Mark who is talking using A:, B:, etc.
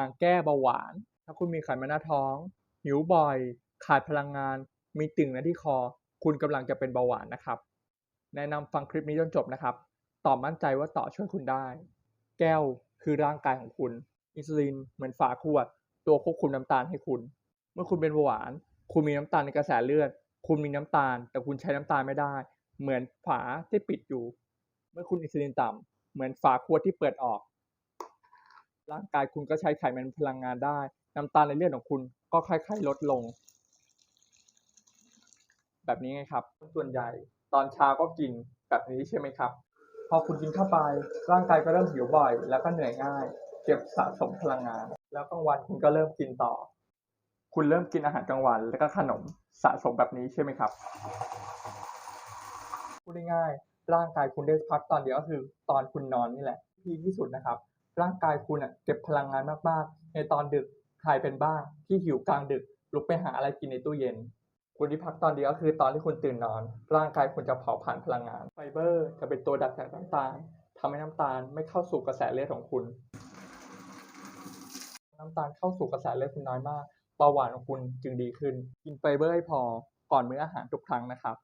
A: างแก้เบาหวาน ถ้าคุณมีไขมันหน้าท้อง หิวบ่อย ขาดพลังงาน มีติ่งในที่คอ คุณกำลังจะเป็นเบาหวานนะครับ แนะนำฟังคลิปนี้จนจบนะครับต่อมั่นใจว่าต่อช่วยคุณได้ แก้วคือร่างกายของคุณ อินซูลินเหมือนฝาขวด ตัวควบคุมน้ำตาลให้คุณ เมื่อคุณเป็นเบาหวาน คุณมีน้ำตาลในกระแสเลือด คุณมีน้ำตาล แต่คุณใช้น้ำตาลไม่ได้ เหมือนฝาที่ปิดอยู่ เมื่อคุณอินซูลินต่ำเหมือนฝาขวดที่เปิดออก ร่างกายคุณก็ใช้ไขมันพลังงานได้ น้ำตาลในเลือดของคุณก็ค่อยๆลดลง แบบนี้ไงครับ ส่วนใหญ่ตอนเช้าก็กินแบบนี้ใช่ไหมครับ พอคุณกินเข้าไปร่างกายก็เริ่มหิวบ่อย แล้วก็เหนื่อยง่าย เก็บสะสมพลังงาน แล้วกลางวันคุณก็เริ่มกินต่อ คุณเริ่มกินอาหารกลางวัน แล้วก็ขนมสะสมแบบนี้ใช่ไหมครับพูดง่ายๆร่างกายคุณได้พักตอนเดียวก็คือ ตอนคุณนอนนี่แหละพีคที่สุดนะครับ ร่างกายคุณอะเก็บพลังงานมากๆ ในตอนดึกใครเป็นบ้างที่หิวกลางดึก ลุกไปหาอะไรกินในตู้เย็น คุณที่พักตอนเดียวก็คือตอนที่คุณตื่นนอน ร่างกายคุณจะเผาผลาญพลังงาน ไฟเบอร์จะเป็นตัวดักจับน้ำตาลทำให้น้ำตาลไม่เข้าสู่กระแสเลือดของคุณ น้ำตาลเข้าสู่กระแสเลือดคุณน้อยมากเบาหวานของคุณจึงดีขึ้น กินไฟเบอร์ให้พอก่อนมื้ออาหารทุกครั้งนะครับ